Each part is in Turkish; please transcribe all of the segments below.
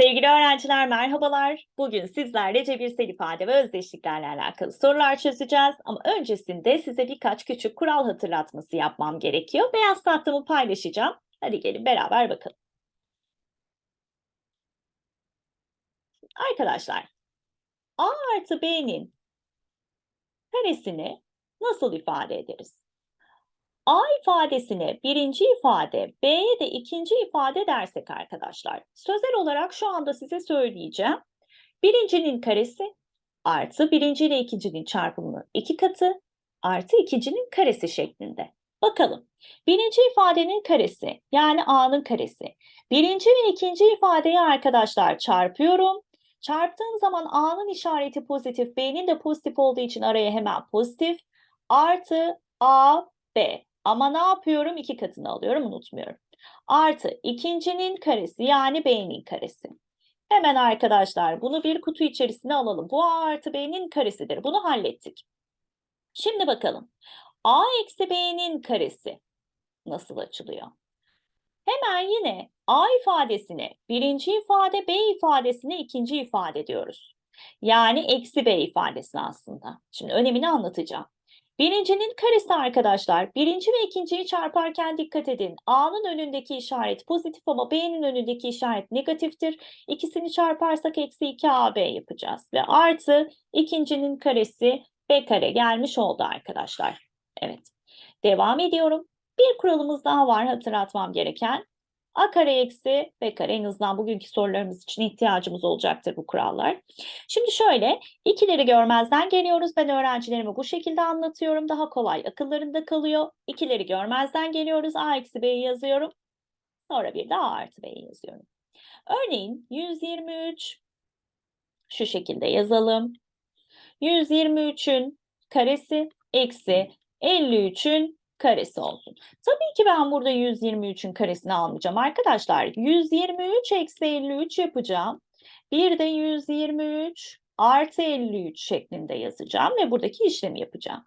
Sevgili öğrenciler merhabalar. Bugün sizlerle cebirsel ifade ve özdeşliklerle alakalı sorular çözeceğiz. Ama öncesinde size birkaç küçük kural hatırlatması yapmam gerekiyor. Beyaz tahtamı paylaşacağım. Hadi gelin beraber bakalım. Arkadaşlar, A artı B'nin karesini nasıl ifade ederiz? A ifadesine birinci ifade, B'ye de ikinci ifade dersek arkadaşlar. Sözel olarak şu anda size söyleyeceğim. Birincinin karesi artı birinci ile ikincinin çarpımının iki katı artı ikincinin karesi şeklinde. Bakalım. Birinci ifadenin karesi yani A'nın karesi. Birinci ve ikinci ifadeyi arkadaşlar çarpıyorum. Çarptığım zaman A'nın işareti pozitif, B'nin de pozitif olduğu için araya hemen pozitif. Artı A, B. Ama ne yapıyorum? İki katını alıyorum, unutmuyorum. Artı ikincinin karesi yani B'nin karesi. Hemen arkadaşlar bunu bir kutu içerisine alalım. Bu A artı B'nin karesidir. Bunu hallettik. Şimdi bakalım. A eksi B'nin karesi nasıl açılıyor? Hemen yine A ifadesine birinci ifade, B ifadesine ikinci ifade diyoruz. Yani eksi B ifadesi aslında. Şimdi önemini anlatacağım. Birincinin karesi arkadaşlar. Birinci ve ikinciyi çarparken dikkat edin. A'nın önündeki işaret pozitif ama B'nin önündeki işaret negatiftir. İkisini çarparsak eksi 2AB yapacağız. Ve artı ikincinin karesi B kare gelmiş oldu arkadaşlar. Evet. Devam ediyorum. Bir kuralımız daha var hatırlatmam gereken. A kare eksi B kare en azından bugünkü sorularımız için ihtiyacımız olacaktır bu kurallar. Şimdi şöyle ikileri görmezden geliyoruz. Ben öğrencilerime bu şekilde anlatıyorum. Daha kolay akıllarında kalıyor. İkileri görmezden geliyoruz. A eksi B'yi yazıyorum. Sonra bir de A artı B'yi yazıyorum. Örneğin 123 şu şekilde yazalım. 123'ün karesi eksi 53'ün karesi olsun. Tabii ki ben burada 123'ün karesini almayacağım arkadaşlar. 123 eksi 53 yapacağım. Bir de 123 artı 53 şeklinde yazacağım ve buradaki işlemi yapacağım.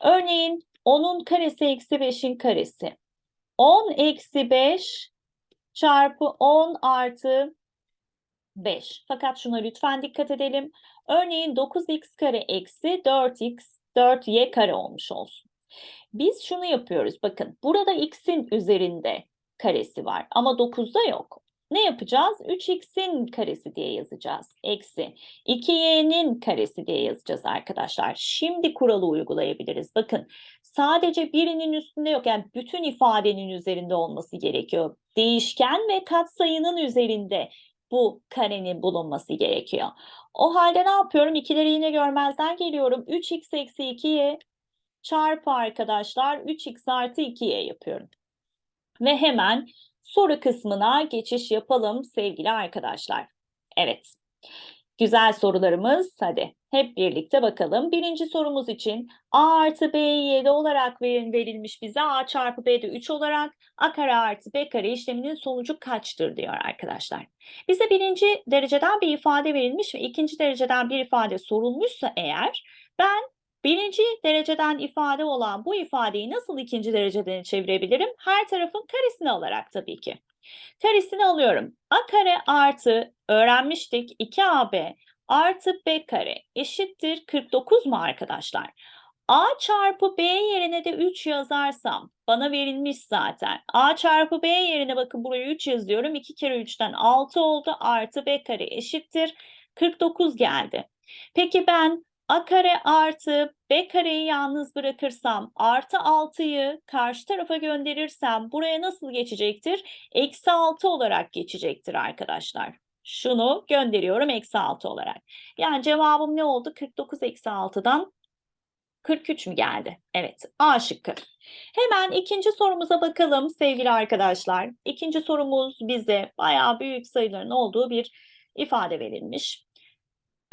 Örneğin 10'un karesi eksi 5'in karesi. 10 eksi 5 çarpı 10 artı 5. Fakat şuna lütfen dikkat edelim. Örneğin 9x kare eksi 4x 4y kare olmuş olsun. Biz şunu yapıyoruz. Bakın burada x'in üzerinde karesi var ama 9'da yok. Ne yapacağız? 3x'in karesi diye yazacağız. Eksi 2y'nin karesi diye yazacağız arkadaşlar. Şimdi kuralı uygulayabiliriz. Bakın sadece birinin üstünde yok. Yani bütün ifadenin üzerinde olması gerekiyor. Değişken ve katsayının üzerinde bu karenin bulunması gerekiyor. O halde ne yapıyorum? İkileri yine görmezden geliyorum. 3x eksi 2y çarpı arkadaşlar 3x artı 2y yapıyorum. Ve hemen soru kısmına geçiş yapalım sevgili arkadaşlar. Evet. Güzel sorularımız. Hadi hep birlikte bakalım. Birinci sorumuz için a artı b 7 olarak verilmiş bize. a çarpı b de 3 olarak a kare artı b kare işleminin sonucu kaçtır diyor arkadaşlar. Bize birinci dereceden bir ifade verilmiş ve ikinci dereceden bir ifade sorulmuşsa eğer ben Birinci dereceden ifade olan bu ifadeyi nasıl ikinci dereceden çevirebilirim? Her tarafın karesini alarak tabii ki. Karesini alıyorum. A kare artı öğrenmiştik 2AB artı B kare eşittir 49 mu arkadaşlar? A çarpı B yerine de 3 yazarsam bana verilmiş zaten. A çarpı B yerine bakın buraya 3 yazıyorum. 2 kere 3'ten 6 oldu. Artı B kare eşittir. 49 geldi. Peki ben a kare artı b kareyi yalnız bırakırsam artı 6'yı karşı tarafa gönderirsem buraya nasıl geçecektir? Eksi 6 olarak geçecektir arkadaşlar. Şunu gönderiyorum eksi 6 olarak. Yani cevabım ne oldu? 49 eksi 6'dan 43 mü geldi? Evet A şıkkı. Hemen ikinci sorumuza bakalım sevgili arkadaşlar. İkinci sorumuz bize bayağı büyük sayıların olduğu bir ifade verilmiş.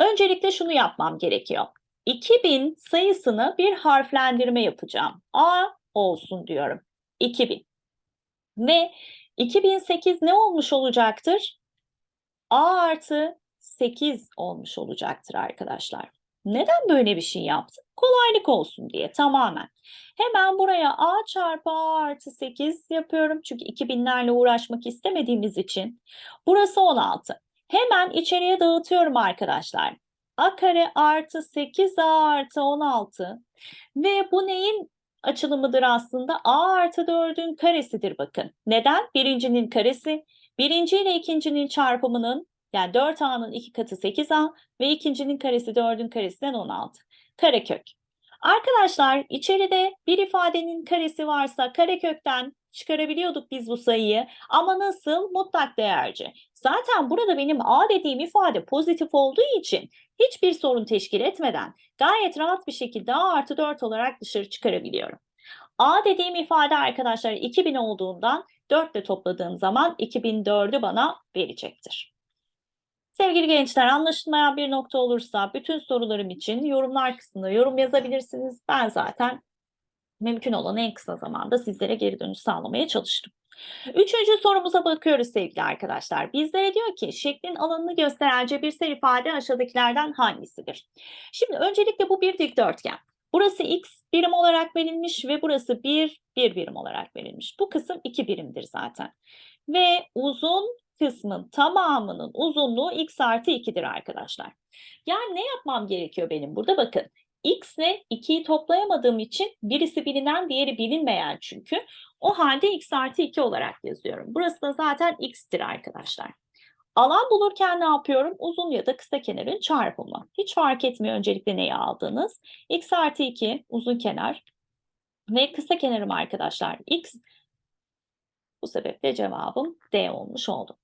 Öncelikle şunu yapmam gerekiyor. 2000 sayısını bir harflendirme yapacağım. A olsun diyorum. 2000. Ve 2008 ne olmuş olacaktır? A artı 8 olmuş olacaktır arkadaşlar. Neden böyle bir şey yaptım? Kolaylık olsun diye tamamen. Hemen buraya A çarpı A artı 8 yapıyorum. Çünkü 2000'lerle uğraşmak istemediğimiz için. Burası 16. Hemen içeriye dağıtıyorum arkadaşlar. A kare artı 8A artı 16 ve bu neyin açılımıdır aslında? A artı 4'ün karesidir bakın. Neden? Birincinin karesi. Birinci ile ikincinin çarpımının yani 4A'nın iki katı 8A ve ikincinin karesi 4'ün karesinden 16. Karekök. Arkadaşlar içeride bir ifadenin karesi varsa karekökten çıkarabiliyorduk biz bu sayıyı ama nasıl? Mutlak değerci. Zaten burada benim A dediğim ifade pozitif olduğu için hiçbir sorun teşkil etmeden gayet rahat bir şekilde A artı 4 olarak dışarı çıkarabiliyorum. A dediğim ifade arkadaşlar 2000 olduğundan 4 ile topladığım zaman 2004'ü bana verecektir. Sevgili gençler anlaşılmayan bir nokta olursa bütün sorularım için yorumlar kısmında yorum yazabilirsiniz. Ben zaten mümkün olan en kısa zamanda sizlere geri dönüş sağlamaya çalıştım. Üçüncü sorumuza bakıyoruz sevgili arkadaşlar. Bizlere diyor ki şeklin alanını gösteren cebirsel ifade aşağıdakilerden hangisidir? Şimdi öncelikle bu bir dikdörtgen. Burası x birim olarak verilmiş ve burası 1, 1 birim olarak verilmiş. Bu kısım 2 birimdir zaten. Ve uzun kısmın tamamının uzunluğu x artı 2'dir arkadaşlar. Yani ne yapmam gerekiyor benim burada? Bakın x ile 2'yi toplayamadığım için birisi bilinen diğeri bilinmeyen çünkü. O halde x artı 2 olarak yazıyorum. Burası da zaten x'tir arkadaşlar. Alan bulurken ne yapıyorum? Uzun ya da kısa kenarın çarpımı. Hiç fark etmiyor öncelikle neyi aldığınız. x artı 2 uzun kenar ve kısa kenarım arkadaşlar x. Bu sebeple cevabım D olmuş oldu.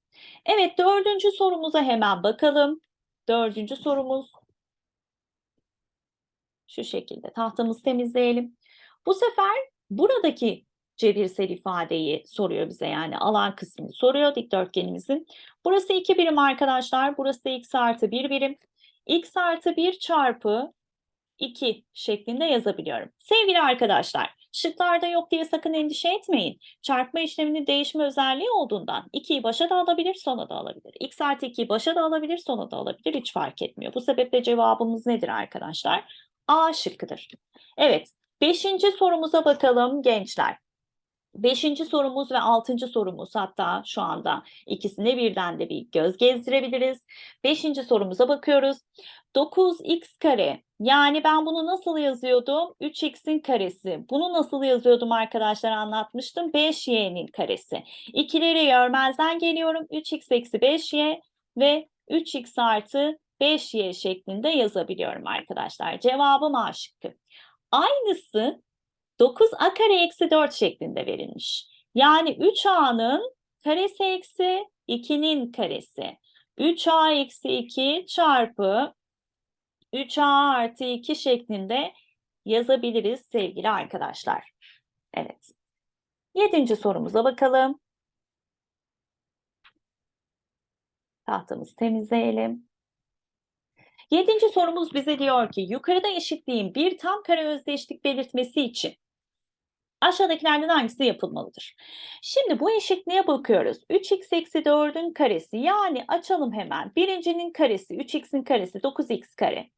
Evet dördüncü sorumuza hemen bakalım. Dördüncü sorumuz şu şekilde tahtamızı temizleyelim. Bu sefer buradaki cebirsel ifadeyi soruyor bize yani alan kısmını soruyor dikdörtgenimizin. Burası 2 birim arkadaşlar. Burası da x artı 1 birim. x artı 1 çarpı 2 şeklinde yazabiliyorum. Sevgili arkadaşlar, şıklarda yok diye sakın endişe etmeyin. Çarpma işleminin değişme özelliği olduğundan 2'yi başa da alabilir, sona da alabilir. x artı 2'yi başa da alabilir, sona da alabilir. Hiç fark etmiyor. Bu sebeple cevabımız nedir arkadaşlar? A şıkkıdır. Evet, beşinci sorumuza bakalım gençler. Beşinci sorumuz ve altıncı sorumuz hatta şu anda ikisine birden de bir göz gezdirebiliriz. Beşinci sorumuza bakıyoruz. 9x kare yani ben bunu nasıl yazıyordum? 3x'in karesi. Bunu nasıl yazıyordum arkadaşlar anlatmıştım. 5y'nin karesi. İkileri görmezden geliyorum. 3x eksi 5y ve 3x artı 5y şeklinde yazabiliyorum arkadaşlar. Cevabım A şıkkı. Aynısı 9a kare eksi 4 şeklinde verilmiş. Yani 3a'nın karesi eksi 2'nin karesi. 3a eksi 2 çarpı 3a artı 2 şeklinde yazabiliriz sevgili arkadaşlar. Evet. Yedinci sorumuza bakalım. Tahtamızı temizleyelim. Yedinci sorumuz bize diyor ki yukarıda eşitliğin bir tam kare özdeşlik belirtmesi için aşağıdakilerden hangisi yapılmalıdır? Şimdi bu eşitliğe bakıyoruz. 3x eksi 4'ün karesi yani açalım hemen. Birincinin karesi 3x'in karesi 9x kare.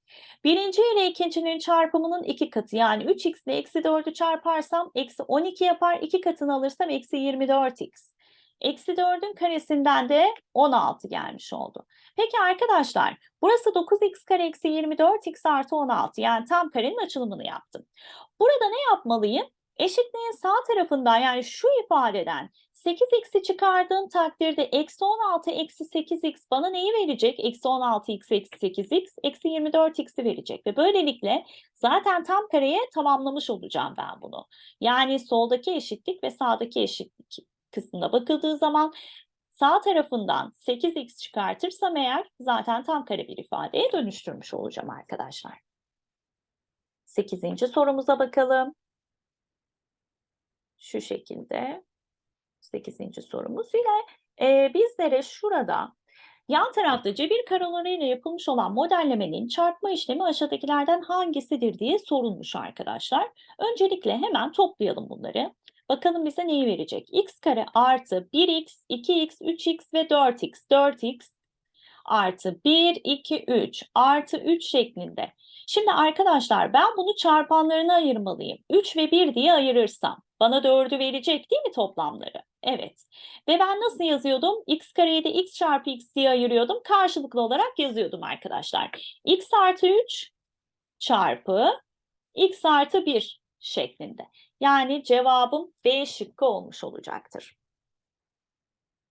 Birinci ile ikincinin çarpımının iki katı yani 3x ile eksi 4'ü çarparsam eksi 12 yapar. iki katını alırsam eksi 24x. Eksi 4'ün karesinden de 16 gelmiş oldu. Peki arkadaşlar burası 9x kare eksi 24x artı 16 yani tam karenin açılımını yaptım. Burada ne yapmalıyım? Eşitliğin sağ tarafından yani şu ifadeden 8x'i çıkardığım takdirde eksi 16 eksi 8x bana neyi verecek? Eksi 16x eksi 8x eksi 24x'i verecek ve böylelikle zaten tam kareye tamamlamış olacağım ben bunu. Yani soldaki eşitlik ve sağdaki eşitlik kısmına bakıldığı zaman sağ tarafından 8x çıkartırsam eğer zaten tam kare bir ifadeye dönüştürmüş olacağım arkadaşlar. 8. sorumuza bakalım. Şu şekilde 8. sorumuz yine e, bizlere şurada yan tarafta cebir karalarıyla yapılmış olan modellemenin çarpma işlemi aşağıdakilerden hangisidir diye sorulmuş arkadaşlar. Öncelikle hemen toplayalım bunları. Bakalım bize neyi verecek? x kare artı 1x, 2x, 3x ve 4x. 4x artı 1, 2, 3 artı 3 şeklinde. Şimdi arkadaşlar ben bunu çarpanlarına ayırmalıyım. 3 ve 1 diye ayırırsam bana 4'ü verecek değil mi toplamları? Evet. Ve ben nasıl yazıyordum? x kareyi de x çarpı x diye ayırıyordum. Karşılıklı olarak yazıyordum arkadaşlar. x artı 3 çarpı x artı 1 şeklinde. Yani cevabım B şıkkı olmuş olacaktır.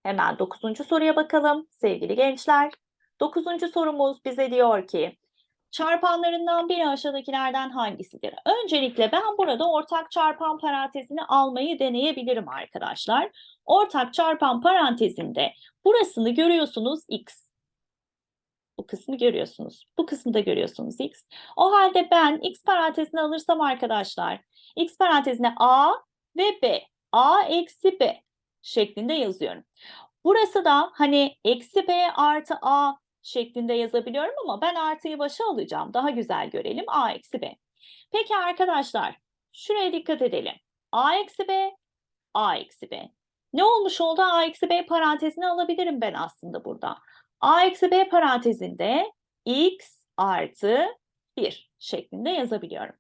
Hemen 9. soruya bakalım sevgili gençler. 9. sorumuz bize diyor ki çarpanlarından biri aşağıdakilerden hangisidir? Öncelikle ben burada ortak çarpan parantezini almayı deneyebilirim arkadaşlar. Ortak çarpan parantezinde burasını görüyorsunuz x. Bu kısmı görüyorsunuz. Bu kısmı da görüyorsunuz x. O halde ben x parantezini alırsam arkadaşlar x parantezine a ve b. a eksi b şeklinde yazıyorum. Burası da hani eksi b artı a şeklinde yazabiliyorum ama ben artıyı başa alacağım. Daha güzel görelim. a eksi b. Peki arkadaşlar şuraya dikkat edelim. a eksi b, a eksi b. Ne olmuş oldu? a eksi b parantezini alabilirim ben aslında burada. A eksi b parantezinde x artı 1 şeklinde yazabiliyorum.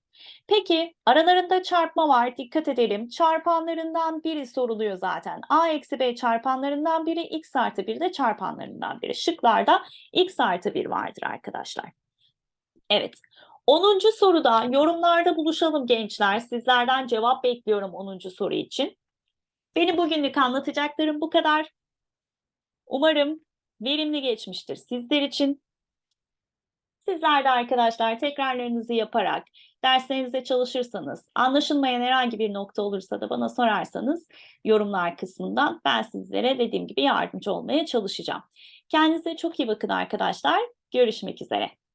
Peki aralarında çarpma var. Dikkat edelim. Çarpanlarından biri soruluyor zaten. A eksi B çarpanlarından biri, x artı 1 de çarpanlarından biri. Şıklarda x artı 1 vardır arkadaşlar. Evet. 10. soruda yorumlarda buluşalım gençler. Sizlerden cevap bekliyorum 10. soru için. Benim bugünlük anlatacaklarım bu kadar. Umarım verimli geçmiştir sizler için. Sizler de arkadaşlar tekrarlarınızı yaparak derslerinize çalışırsanız, anlaşılmayan herhangi bir nokta olursa da bana sorarsanız yorumlar kısmından ben sizlere dediğim gibi yardımcı olmaya çalışacağım. Kendinize çok iyi bakın arkadaşlar. Görüşmek üzere.